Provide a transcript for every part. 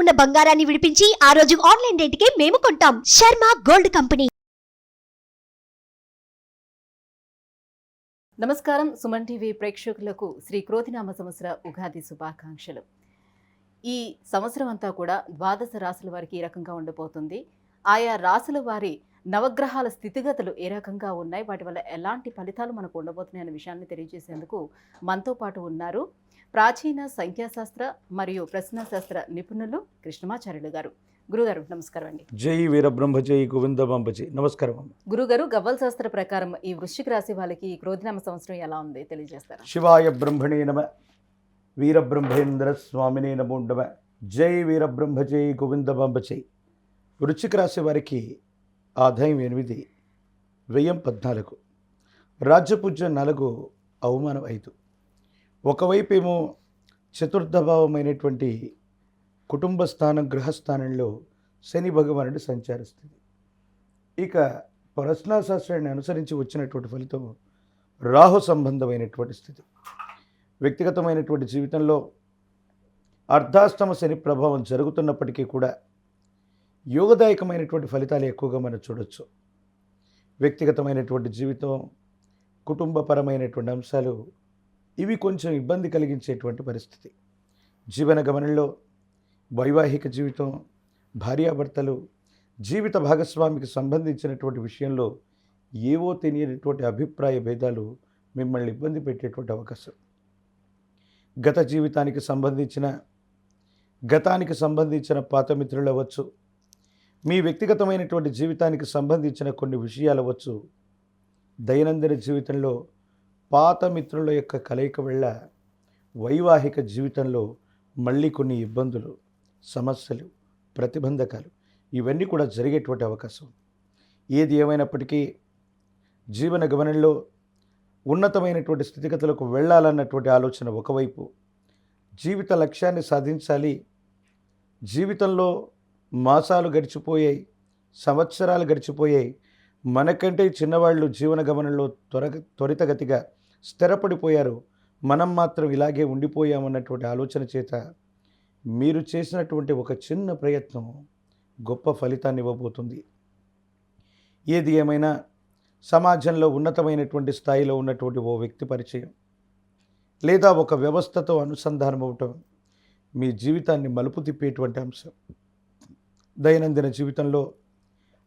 ఉన్న బంగారాన్ని విడిపించి ఆ రోజు ఆన్లైన్ రేటుకే మేము కొంటాం. Sharma gold company. నమస్కారం. సుమన్ టీవీ ప్రేక్షకులకు శ్రీ క్రోతినామ సంవత్సర ఉగాది శుభాకాంక్షలు. ఈ సంవత్సరం అంతా కూడా ద్వాదశ రాశుల వారికి ఈ రకంగా ఉండబోతుంది ఆయా రాశుల వారి నవగ్రహాల స్థితిగతులు ఏ రకంగా ఉన్నాయి? వాటి వల్ల ఎలాంటి ఫలితాలు మనకు ఉండబోతున్నాయి? అనే విషయాన్ని తెలియజేసేందుకు మనతో పాటు ఉన్నారు ప్రాచీన సంఖ్యాశాస్త్ర మరియు ప్రశ్నాశాస్త్ర నిపుణులు కృష్ణమాచార్యులు గారు. గురుగారు నమస్కారం అండి. జై వీరబ్రహ్మ జై గోవిందమాంబ జై నమస్కారం గురుగారు గవ్వల శాస్త్ర ప్రకారం ఈ వృశ్చిక రాశి వాళ్ళకి ఈ క్రోధినామ సంవత్సరం ఎలా ఉంది? తెలియజేస్తారా? శివాయ బ్రహ్మణే నమ వీరబ్రహ్మేంద్ర స్వామినే నమో నమ. జై వీరబ్రహ్మ జై గోవిందమాంబ జై వృశ్చిక రాశి వారికి ఆదాయం ఎనిమిది వ్యయం పద్నాలుగు రాజ్యపూజ్యం నాలుగు అవమానం ఐదు. ఒకవైపు ఏమో కుటుంబ స్థానం గృహస్థానంలో శని భగవానుడు సంచరిస్తుంది ఇక ప్రశ్నాశాస్త్రాన్ని అనుసరించి వచ్చినటువంటి ఫలితం రాహు సంబంధమైనటువంటి స్థితి. వ్యక్తిగతమైనటువంటి జీవితంలో అర్ధాష్టమ శని ప్రభావం జరుగుతున్నప్పటికీ కూడా యోగదాయకమైనటువంటి ఫలితాలు ఎక్కువగా మనం చూడొచ్చు. వ్యక్తిగతమైనటువంటి జీవితం కుటుంబపరమైనటువంటి అంశాలు ఇవి కొంచెం ఇబ్బంది కలిగించేటువంటి పరిస్థితి. జీవన గమనంలో వైవాహిక జీవితం భార్యాభర్తలు జీవిత భాగస్వామికి సంబంధించినటువంటి విషయంలో ఏవో తెలియనటువంటి అభిప్రాయ భేదాలు మిమ్మల్ని ఇబ్బంది పెట్టేటువంటి అవకాశం. గత జీవితానికి సంబంధించిన గతానికి సంబంధించిన పాత మిత్రులు అవ్వచ్చు మీ వ్యక్తిగతమైనటువంటి జీవితానికి సంబంధించిన కొన్ని విషయాలు అవ్వచ్చు. దైనందిన జీవితంలో పాత మిత్రుల యొక్క కలయిక వల్ల వైవాహిక జీవితంలో మళ్ళీ కొన్ని ఇబ్బందులు సమస్యలు ప్రతిబంధకాలు ఇవన్నీ కూడా జరిగేటువంటి అవకాశం. ఏది ఏమైనప్పటికీ జీవన గమనంలో ఉన్నతమైనటువంటి స్థితిగతులకు వెళ్ళాలన్నటువంటి ఆలోచన ఒకవైపు. జీవిత లక్ష్యాన్ని సాధించాలి. జీవితంలో మాసాలు గడిచిపోయాయి సంవత్సరాలు గడిచిపోయాయి. మనకంటే చిన్నవాళ్ళు జీవన గమనంలో త్వర త్వరితగతిగా స్థిరపడిపోయారు. మనం మాత్రం ఇలాగే ఉండిపోయామన్నటువంటి ఆలోచన చేత మీరు చేసినటువంటి ఒక చిన్న ప్రయత్నం గొప్ప ఫలితాన్ని ఇవ్వబోతుంది. ఏది ఏమైనా సమాజంలో ఉన్నతమైనటువంటి స్థాయిలో ఉన్నటువంటి ఓ వ్యక్తి పరిచయం లేదా ఒక వ్యవస్థతో అనుసంధానం అవటం మీ జీవితాన్ని మలుపు తిప్పేటువంటి అంశం. దైనందిన జీవితంలో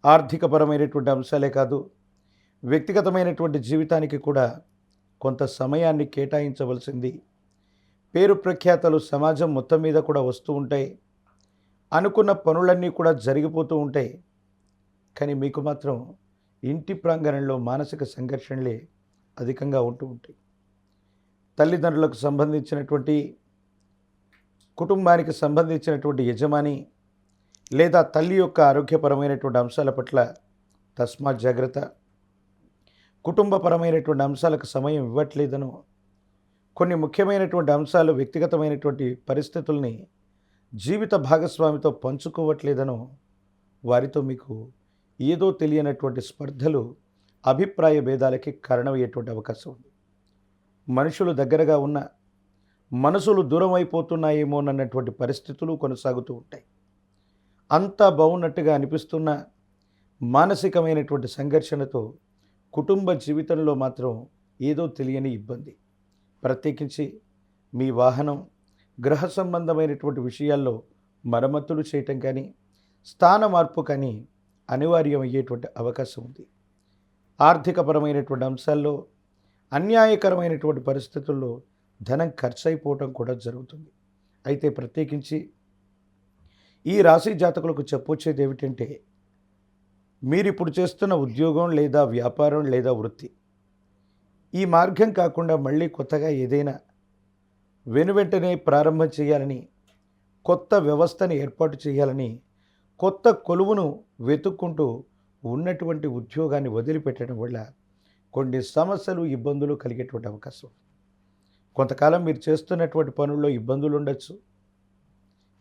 ఆర్థికపరమైనటువంటి అంశాలే కాదు వ్యక్తిగతమైనటువంటి జీవితానికి కూడా కొంత సమయాన్ని కేటాయించవలసింది. పేరు ప్రఖ్యాతలు సమాజం మొత్తం మీద కూడా వస్తూ ఉంటాయి. అనుకున్న పనులన్నీ కూడా జరిగిపోతూ ఉంటాయి. కానీ మీకు మాత్రం ఇంటి ప్రాంగణంలో మానసిక సంఘర్షణలే అధికంగా ఉంటూ ఉంటాయి. తల్లిదండ్రులకు సంబంధించినటువంటి కుటుంబానికి సంబంధించినటువంటి యజమాని లేదా తల్లి యొక్క ఆరోగ్యపరమైనటువంటి అంశాల పట్ల తస్మాత్ జాగ్రత్త కుటుంబపరమైనటువంటి అంశాలకు సమయం ఇవ్వట్లేదనో. కొన్ని ముఖ్యమైనటువంటి అంశాలు వ్యక్తిగతమైనటువంటి పరిస్థితుల్ని జీవిత భాగస్వామితో పంచుకోవట్లేదనో. వారితో మీకు ఏదో తెలియనటువంటి స్పర్ధలు అభిప్రాయ భేదాలకి కారణమయ్యేటువంటి అవకాశం ఉంది. మనుషులు దగ్గరగా ఉన్న మనసులు దూరం అయిపోతున్నాయేమోనన్నటువంటి పరిస్థితులు కొనసాగుతూ ఉంటాయి. అంతా బాగున్నట్టుగా అనిపిస్తున్న మానసికమైనటువంటి సంఘర్షణతో కుటుంబ జీవితంలో మాత్రం ఏదో తెలియని ఇబ్బంది. ప్రత్యేకించి మీ వాహనం గ్రహ సంబంధమైనటువంటి విషయాల్లో మరమ్మతులు చేయటం కానీ స్థాన మార్పు కానీ అనివార్యం అయ్యేటువంటి అవకాశం ఉంది. ఆర్థికపరమైనటువంటి అంశాల్లో అన్యాయకరమైనటువంటి పరిస్థితుల్లో ధనం ఖర్చు అయిపోవటం కూడా జరుగుతుంది. అయితే ప్రత్యేకించి ఈ రాశి జాతకులకు చెప్పొచ్చేది ఏమిటంటే మీరు ఇప్పుడు చేస్తున్న ఉద్యోగం లేదా వ్యాపారం లేదా వృత్తి ఈ మార్గం కాకుండా మళ్ళీ కొత్తగా ఏదైనా వెనువెంటనే ప్రారంభం చేయాలని కొత్త వ్యవస్థని ఏర్పాటు చేయాలని కొత్త కొలువును వెతుక్కుంటూ ఉన్నటువంటి ఉద్యోగాన్ని వదిలిపెట్టడం వల్ల కొన్ని సమస్యలు ఇబ్బందులు కలిగేటువంటి అవకాశం. కొంతకాలం మీరు చేస్తున్నటువంటి పనుల్లో ఇబ్బందులు ఉండొచ్చు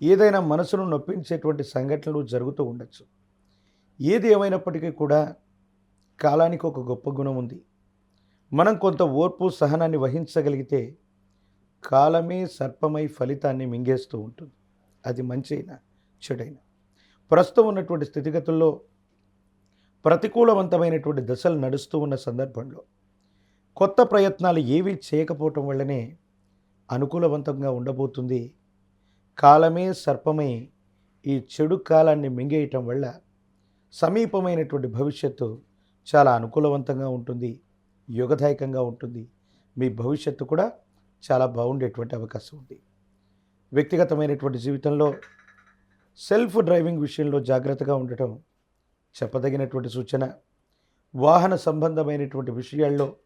ఏదైనా మనసును నొప్పించేటువంటి సంఘటనలు జరుగుతూ ఉండొచ్చు. ఏది ఏమైనప్పటికీ కూడా కాలానికి ఒక గొప్ప గుణం ఉంది. మనం కొంత ఓర్పు సహనాన్ని వహించగలిగితే కాలమే సర్పమై ఫలితాన్ని మింగేస్తూ ఉంటుంది. అది మంచి అయినా చెడైన. ప్రస్తుతం ఉన్నటువంటి స్థితిగతుల్లో ప్రతికూలవంతమైనటువంటి దశలు నడుస్తూ ఉన్న సందర్భంలో కొత్త ప్రయత్నాలు ఏవి చేయకపోవటం వల్లనే అనుకూలవంతంగా ఉండబోతుంది కాలమే సర్పమై ఈ చెడు కాలాన్ని మింగేయటం వల్ల సమీపమైనటువంటి భవిష్యత్తు చాలా అనుకూలవంతంగా ఉంటుంది యుగదాయకంగా ఉంటుంది. మీ భవిష్యత్తు కూడా చాలా బాగుండేటువంటి అవకాశం ఉంది. వ్యక్తిగతమైనటువంటి జీవితంలో సెల్ఫ్ డ్రైవింగ్ విషయంలో జాగ్రత్తగా ఉండటం చెప్పదగినటువంటి సూచన. వాహన సంబంధమైనటువంటి విషయాల్లో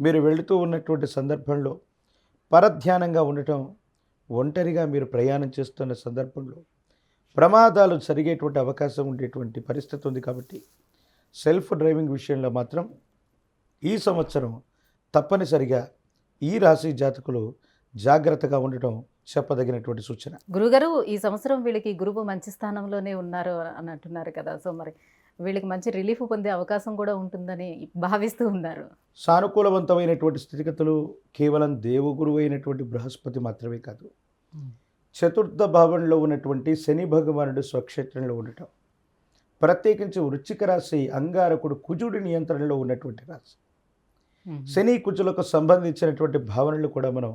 మీరు వెళుతూ ఉన్నటువంటి సందర్భంలో పరధ్యానంగా ఉండటం ఒంటరిగా మీరు ప్రయాణం చేస్తున్న సందర్భంలో ప్రమాదాలు జరిగేటువంటి అవకాశం ఉండేటువంటి పరిస్థితి ఉంది కాబట్టి సెల్ఫ్ డ్రైవింగ్ విషయంలో మాత్రం ఈ సంవత్సరం తప్పనిసరిగా ఈ రాశి జాతకులు జాగ్రత్తగా ఉండటం చెప్పదగినటువంటి సూచన. గురుగారు ఈ సంవత్సరం వీళ్ళకి గురువు మంచి స్థానంలోనే ఉన్నారు అని అంటున్నారు కదా. సో మరి వీళ్ళకి మంచి రిలీఫ్ పొందే అవకాశం కూడా ఉంటుందని భావిస్తూ ఉన్నారు. సానుకూలవంతమైనటువంటి స్థితిగతులు కేవలం దేవగురువు అయినటువంటి బృహస్పతి మాత్రమే కాదు. చతుర్థ భావంలో ఉన్నటువంటి శని భగవానుడు స్వక్షేత్రంలో ఉండటం. ప్రత్యేకించి వృశ్చిక రాశి అంగారకుడు కుజుడి నియంత్రణలో ఉన్నటువంటి రాశి. శని కుజులకు సంబంధించినటువంటి భావనలు కూడా మనం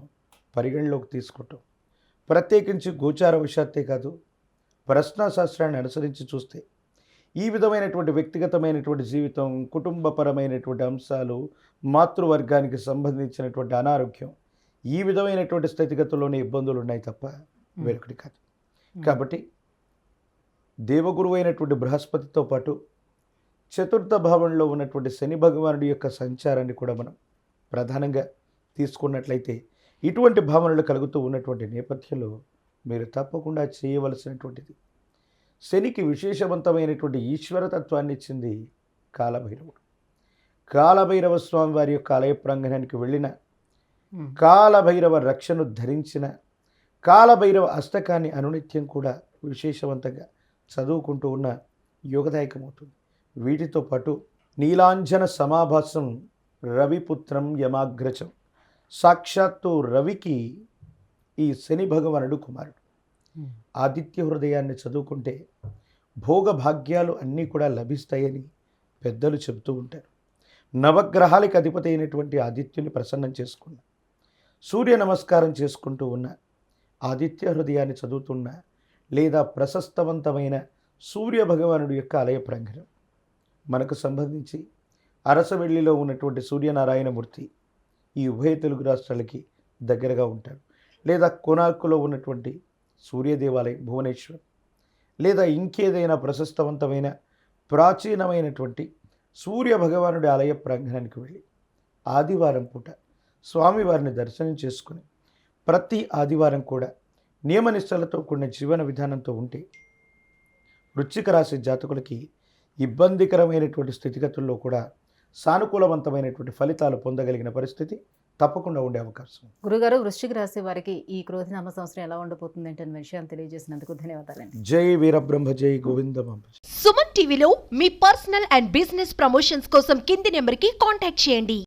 పరిగణలోకి తీసుకుంటాం. ప్రత్యేకించి గోచార విషాత్తే కాదు ప్రశ్నాశాస్త్రాన్ని అనుసరించి చూస్తే ఈ విధమైనటువంటి వ్యక్తిగతమైనటువంటి జీవితం కుటుంబపరమైనటువంటి అంశాలు మాతృవర్గానికి సంబంధించినటువంటి అనారోగ్యం ఈ విధమైనటువంటి స్థితిగతుల్లోనే ఇబ్బందులు ఉన్నాయి తప్ప వేరొకటి కాదు. కాబట్టి దేవగురువు అయినటువంటి బృహస్పతితో పాటు చతుర్థ భావంలో ఉన్నటువంటి శని భగవానుడి యొక్క సంచారాన్ని కూడా మనం ప్రధానంగా తీసుకున్నట్లయితే ఇటువంటి భావనలు కలుగుతూ ఉన్నటువంటి నేపథ్యంలో మీరు తప్పకుండా చేయవలసినటువంటిది. శనికి విశేషవంతమైనటువంటి ఈశ్వరతత్వాన్ని ఇచ్చింది కాలభైరవుడు. కాలభైరవ స్వామి వారి యొక్క ఆలయ ప్రాంగణానికి వెళ్ళిన కాలభైరవ రక్షను ధరించిన కాలభైరవ అష్టకాన్ని అనునిత్యం కూడా విశేషవంతంగా చదువుకుంటూ ఉన్న యోగదాయకమవుతుంది. వీటితో పాటు నీలాంజన సమాభాసం రవిపుత్రం యమాగ్రజం సాక్షాత్తు రవికి ఈ శని భగవానుడు కుమారుడు. ఆదిత్య హృదయాన్ని చదువుకుంటే భోగభాగ్యాలు అన్నీ కూడా లభిస్తాయని పెద్దలు చెబుతూ ఉంటారు. నవగ్రహాలకు అధిపతి అయినటువంటి ఆదిత్యుని ప్రసన్నం చేసుకున్న. సూర్య నమస్కారం చేసుకుంటూ ఉన్న ఆదిత్య హృదయాన్ని చదువుతున్న లేదా ప్రశస్తవంతమైన సూర్య భగవానుడి యొక్క ఆలయ ప్రాంగణం. మనకు సంబంధించి అరసవెల్లిలో ఉన్నటువంటి సూర్యనారాయణమూర్తి ఈ ఉభయ తెలుగు రాష్ట్రాలకి దగ్గరగా ఉంటాడు. లేదా కోనార్కులో ఉన్నటువంటి సూర్య దేవాలయం భువనేశ్వర్. లేదా ఇంకేదైనా ప్రశస్తవంతమైన ప్రాచీనమైనటువంటి సూర్య భగవానుడి ఆలయ ప్రాంగణానికి వెళ్ళి ఆదివారం పూట స్వామివారిని దర్శనం చేసుకుని ప్రతి ఆదివారం కూడా నియమనిష్టలతో కూడిన జీవన విధానంతో ఉంటే వృశ్చిక రాశి జాతకులకి ఇబ్బందికరమైనటువంటి స్థితిగతుల్లో కూడా సానుకూలవంతమైనటువంటి ఫలితాలు పొందగలిగిన పరిస్థితి తప్పకుండా ఉండే అవకాశం. గురుగారు వృశ్చిక రాశి వారికి ఈ క్రోధినామ సంవత్సరం ఎలా ఉండబోతుంది అంటే విషయాన్ని తెలియజేసినందుకు ధన్యవాదాలండి. జై వీరబ్రహ్మ జై గోవిందమాంబ సుమన్ టీవీలో మీ పర్సనల్ అండ్ బిజినెస్ ప్రమోషన్స్ కోసం కింది నెంబర్కి కాంటాక్ట్ చేయండి.